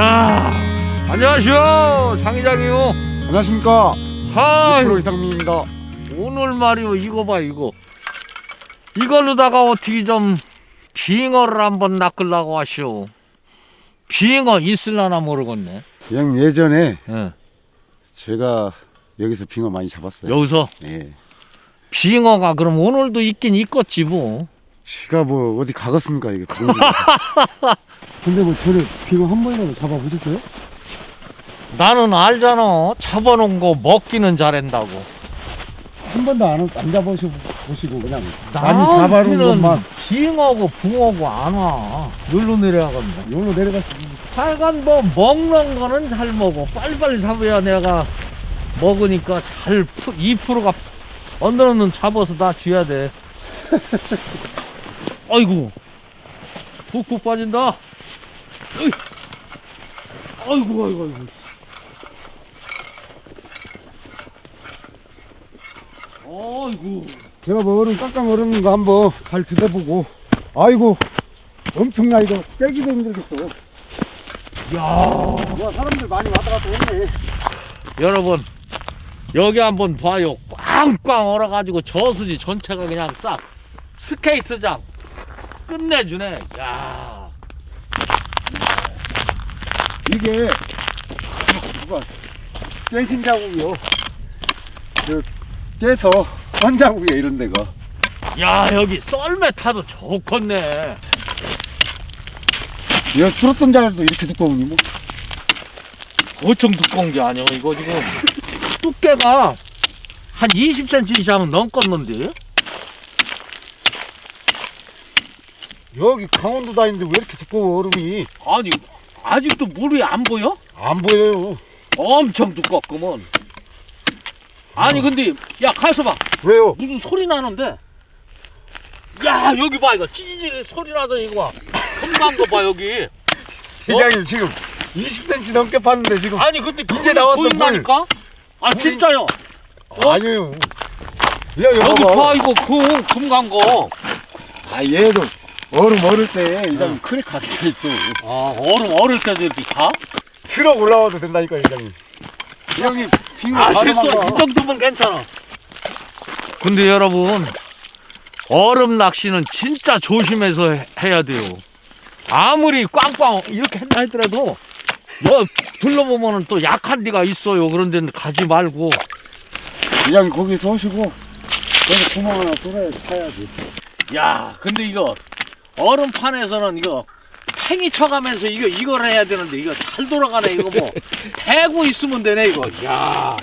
안녕하세요 장이장이요. 안녕하십니까. 하 프로 이상민입니다. 오늘 말이요 이거 봐 이거. 이걸로다가 어떻게 좀 빙어를 한번 낚으려고 하시오. 빙어 있을라나 모르겠네. 그냥 예전에 예. 제가 여기서 빙어 많이 잡았어요. 여기서? 예. 빙어가 그럼 오늘도 있긴 있겠지 뭐 지가 뭐 어디 가겠습니까 이게 근데 뭐 전에 빙어 한 번이라도 잡아보셨어요? 나는 알잖아. 잡아놓은 거 먹기는 잘한다고. 한 번도 안, 안 잡아보시고 그냥 나한테는 빙어고 붕어고 안 와. 놀러 내려가간다 여기로 내려갔어 하여간 뭐 먹는 거는 잘 먹어. 빨리빨리 잡아야 내가 먹으니까 잘 2%가 언더는 잡아서 다 줘야 돼 아이고. 푹푹 빠진다. 으이. 아이고 아이고 아이고. 아이고. 제가 뭐 얼음 깜깜 얼음인 거 한번 발 들여보고. 아이고 엄청나 이거 빼기도 힘들겠어. 야. 와 사람들 많이 왔다 갔다 했네. 여러분 여기 한번 봐요. 꽝꽝 얼어가지고 저수지 전체가 그냥 싹 스케이트장 끝내주네. 야. 이게 누가 깨신 자국이요? 그 깨서 헌 자국이에요 이런 데가. 야 여기 썰매 타도 좋겠네. 이거 풀었던 자리도 이렇게 두꺼우니 뭐. 엄청 두꺼운 게 아니야 이거 지금. 두께가 한 20cm 이상은 넘겠는데 여기 강원도 다니는데 왜 이렇게 두꺼워 얼음이 아니 아직도 물이 안 보여? 안 보여요 엄청 두껍구먼 아니 근데 야 가서 봐 왜요? 무슨 소리 나는데? 야 여기 봐 이거 찌지직 소리 나더니 이거 봐 금방 거봐 여기 회장님 지금 20cm 넘게 팠는데 지금 아니 근데 이제 나왔어, 보인다니까? 아 물이- 진짜요 어? 아니에요 야, 여기 봐봐. 봐 이거 금 금간 거 아 얘도 얼음 어릴 때 이장 크게 갇혀 있어 아, 얼음 어릴 때도 이렇게 가? 트럭 올라와도 된다니까 회장님. 회장님 빙어 아 됐어. 이 정도면 괜찮아. 근데 여러분 얼음 낚시는 진짜 조심해서 해- 해야 돼요. 아무리 꽝꽝 이렇게 한다 하더라도 여 둘러보면은 또 약한 데가 있어요. 그런 데는 가지 말고. 회장님 거기서 오시고 여기 구멍 하나 뚫어야 차야지. 야 근데 이거 얼음판에서는 이거 팽이 쳐가면서 이거 이걸 해야 되는데 이거 잘 돌아가네 이거 뭐. 대고 있으면 되네 이거. 야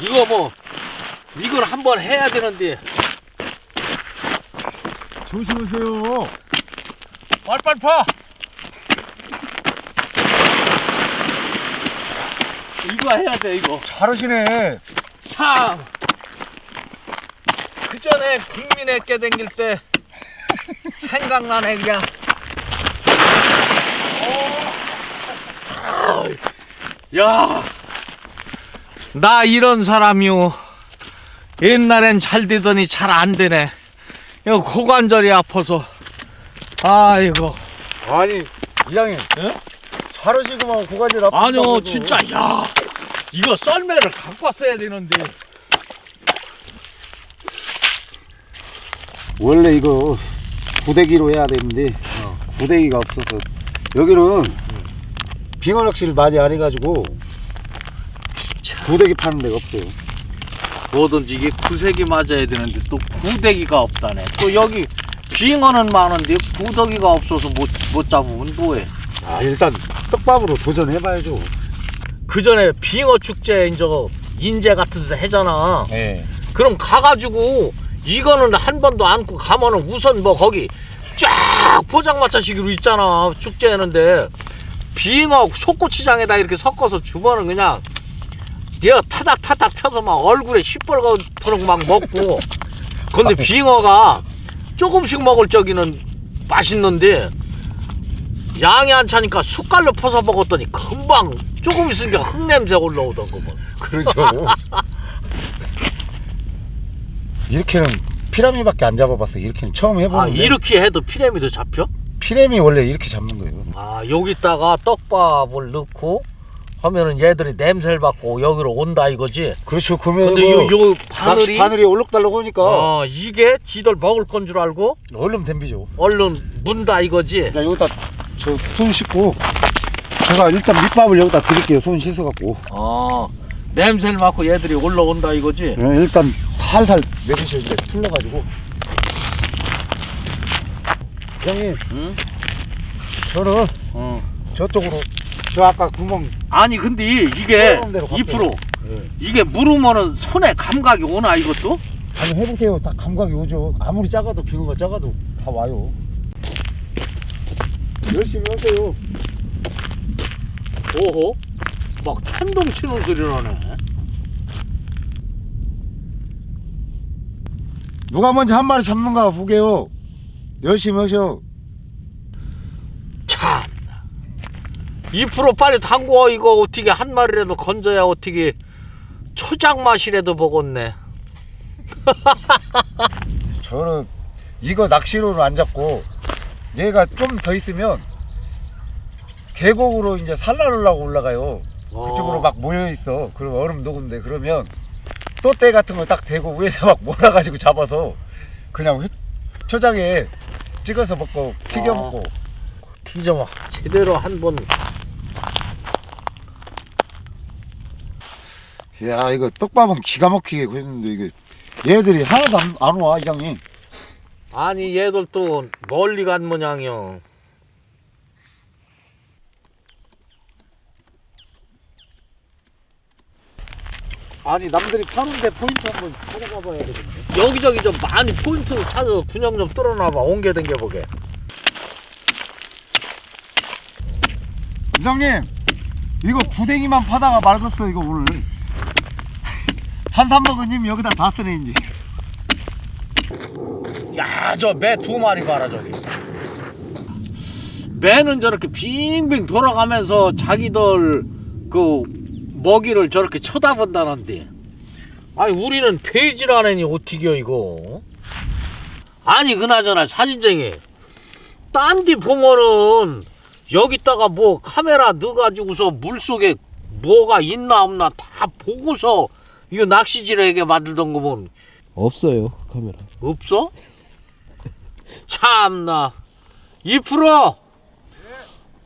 이거 뭐 이걸 한번 해야 되는데. 조심하세요. 빨빨 파. 이거 해야 돼 이거. 잘하시네. 참. 그전에 국민의께 댕길 때 생각나네 그냥. 어. 야나 이런 사람이요. 옛날엔 잘 되더니 잘 안 되네. 이거 고관절이 아파서. 아이고. 아니 이장님 예? 잘하시구만 고관절 아프다고 아니요 진짜 야. 이거 썰매를 갖고 왔어야 되는데. 원래 이거 구데기로 해야 되는데 어. 구데기가 없어서 여기는 빙어 낚시를 많이 안 해가지고 구데기 파는 데가 없어요. 뭐든지 이게 구색이 맞아야 되는데 또 구데기가 없다네. 또 여기 빙어는 많은데 구더기가 없어서 못, 못 잡으면 뭐해? 아 일단 떡밥으로 도전해봐야죠. 그 전에 빙어 축제 인제 같은 데서 해잖아. 예. 그럼 가가지고 이거는 한 번도 안고 가면은 우선 뭐 거기 쫙 포장마차식으로 있잖아. 축제 하는데. 빙어 속고추장에다 이렇게 섞어서 주면은 그냥 얘가 타닥 타닥 펴서 막 얼굴에 시뻘겋도록 막 먹고. 근데 빙어가 조금씩 먹을 적에는 맛있는데 양이 안 차니까 숟갈로 퍼서 먹었더니 금방 조금 있으니까 흙냄새 올라오던 거뭐 그렇죠 이렇게는 피라미밖에 안 잡아봤어 이렇게는 처음 아 해보는데 이렇게 해도 피라미드 잡혀? 피라미 원래 이렇게 잡는 거예요 아 여기다가 떡밥을 넣고 하면은 얘들이 냄새를 맡고 여기로 온다 이거지. 그렇죠. 그러면 근데 요, 요 낚시 바늘이 바늘이 올록달록 하니까 어, 이게 지들 먹을 건 줄 알고 얼른 댐비죠. 얼른 문다 이거지. 자 여기다 저 손 씻고 제가 일단 밑밥을 여기다 드릴게요. 손 씻어갖고 어, 냄새를 맡고 얘들이 올라온다 이거지. 네, 일단 살살 내리셔 이제 풀려가지고 형님 응? 저는 어. 저쪽으로 저 아까 구멍 아니 근데 이게 떠오르는 대로 갈게요. 2% 네. 이게 물으면은 손에 감각이 오나 이것도? 아니 해보세요. 딱 감각이 오죠. 아무리 작아도 빙어가 작아도 다 와요. 열심히 하세요. 오호 막 천둥 치는 소리 나네 누가 먼저 한 마리 잡는가 보게요. 열심히 하셔. 참. 2% 빨리 담궈 이거 어떻게 한 마리라도 건져야 어떻게 초장 맛이라도 먹었네. 저는 이거 낚시로는 안 잡고 얘가 좀 더 있으면 계곡으로 이제 산란하려고 올라가요. 그쪽으로 막 모여 있어. 그럼 얼음 녹은데 그러면 또대 같은 거 딱 대고 위에다 막 몰아가지고 잡아서 그냥 회- 초장에 찍어서 먹고 튀겨 아. 먹고. 튀좀 제대로 한번 야 이거 떡밥은 기가 막히게 했는데 이게 얘들이 하나도 안, 안 와, 이장님. 아니 얘들 또 멀리 간 모양이요. 아니 남들이 파는데 포인트 한번 찾아가 봐야 되겠네. 여기저기 좀 많이 포인트 찾아서 분영 좀 뚫어놔봐 옮겨 댕겨 보게. 이장님 이거 구댕이만 파다가 말겠어 이거 오늘. 산삼먹은님 여기다 다 쓰네 이제. 야 저 매 두 마리 봐라 저기. 매는 저렇게 빙빙 돌아가면서 자기들 그 먹이를 저렇게 쳐다본다는데. 아니 우리는 해니 어떻게요 이거? 아니 그나저나 사진쟁이 딴 데 보면은 여기다가 뭐 카메라 넣어가지고서 물속에 뭐가 있나 없나 다 보고서 이거 낚시질하게 만들던 거면 없어요 카메라 없어? 참나 2%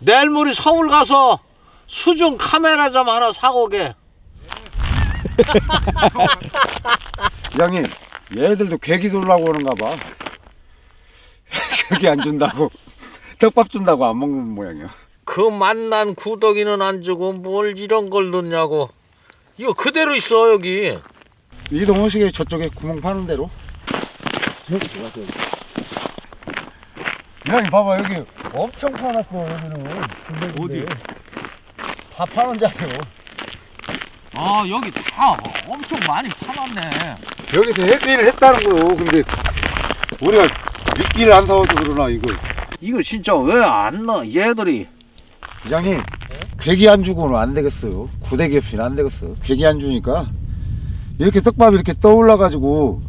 내일 모레 서울 가서 수중 카메라 좀 하나 사고 게 이장님 얘들도 괴기 돌라고 그런가 봐. 괴기 안 준다고 떡밥 준다고 안 먹는 모양이야. 그 만난 구더기는 안 주고 뭘 이런 걸 넣냐고 이거 그대로 있어 여기 이동 호식에 저쪽에 구멍 파는 대로. 여기 봐봐 여기 엄청 파놨어 여기는. 어디? 다 파는 자리요. 아 여기 다 엄청 많이 파놨네 여기서 해피를 했다는 거요. 근데 우리가 미끼를 안 사와서 그러나 이거. 이거 진짜 왜안 넣어 얘들이 이장님 괴기 안 주고는 안 되겠어요. 구대기 없이는 안 되겠어. 괴기 안 주니까 이렇게 떡밥이 이렇게 떠올라 가지고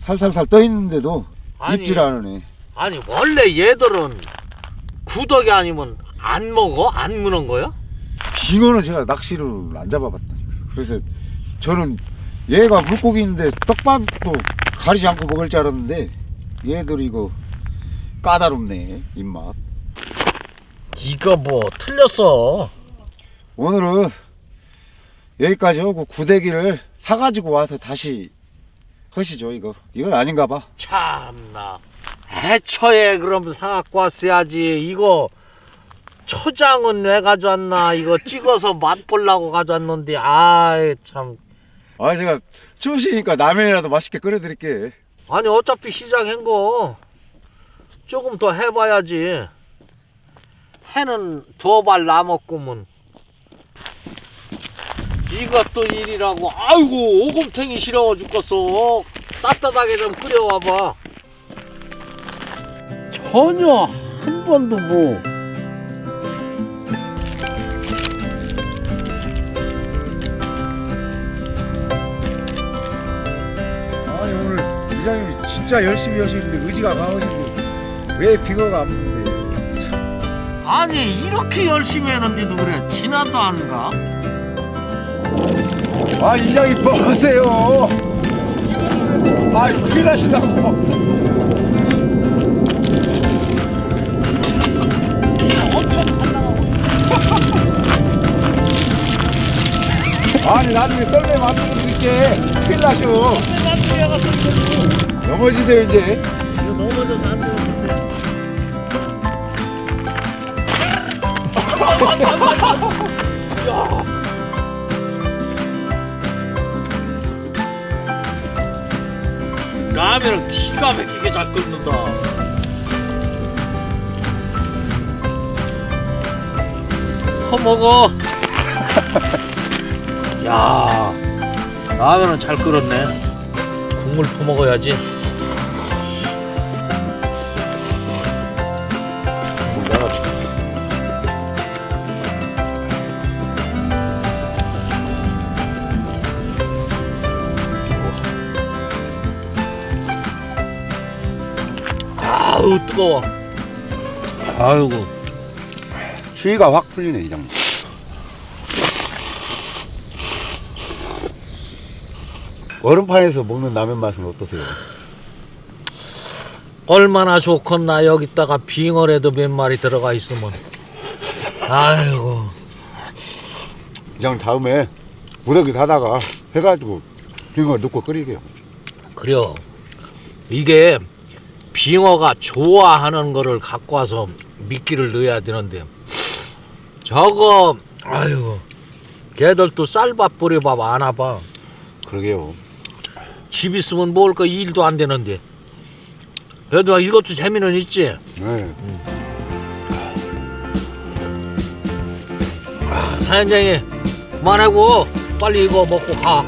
살살살 떠 있는데도 아니. 입질 않으네. 아니 원래 얘들은 구더기 아니면 안 먹어? 안 무는 거야? 빙어는 제가 낚시를 안 잡아봤다니까요. 그래서 저는 얘가 물고기인데 떡밥도 가리지 않고 먹을 줄 알았는데 얘들 이거 까다롭네 입맛. 이거 뭐 틀렸어 오늘은 여기까지 하고 구데기를 사가지고 와서 다시 하시죠 이거. 이건 아닌가 봐. 참나 애초에 그럼 사갖고 왔어야지 이거 초장은 왜 가져왔나? 이거 찍어서 맛보려고 가져왔는데 아이 참. 아 제가 추우시니까 라면이라도 맛있게 끓여드릴게. 아니 어차피 시작한 거. 조금 더 해봐야지. 해는 두 발 남았구먼. 이것도 일이라고. 아이고 오금탱이 시려워 죽겠어. 따뜻하게 좀 끓여와봐. 전혀 한 번도 뭐 이장님이 진짜 열심히 하시는데 의지가 강하신데 왜 빙어가 안 붙는데? 아니 이렇게 열심히 했는데도 그래 지나도 안 가? 아 이장이 뭐하세요? 아 큰일 나신다고. 아니 나중에 썰매 만들어 드릴게 큰일 나셔 넘어지세요 이제. 넘어져서 안 되는데 라면을 기가 막히게 잘 끓는다. 퍼먹어. 야 라면은 잘 끓었네. 국물 퍼먹어야지. 아우 뜨거워. 아이고. 추위가 확 풀리네 이장 얼음판에서 먹는 라면 맛은 어떠세요? 얼마나 좋겠나 여기다가 빙어라도 몇 마리 들어가 있으면. 아이고. 이장 다음에 무더기 닫아가 해가지고 빙어 넣고 끓이게요. 그래요. 이게 빙어가 좋아하는 거를 갖고 와서 미끼를 넣어야 되는데. 저거 아이고. 걔들도 쌀밥 뿌려밥 안 와봐. 그러게요 집 있으면 먹을 거 일도 안 되는데. 그래도 이것도 재미는 있지? 네. 아, 사연장이 그만하고 빨리 이거 먹고 가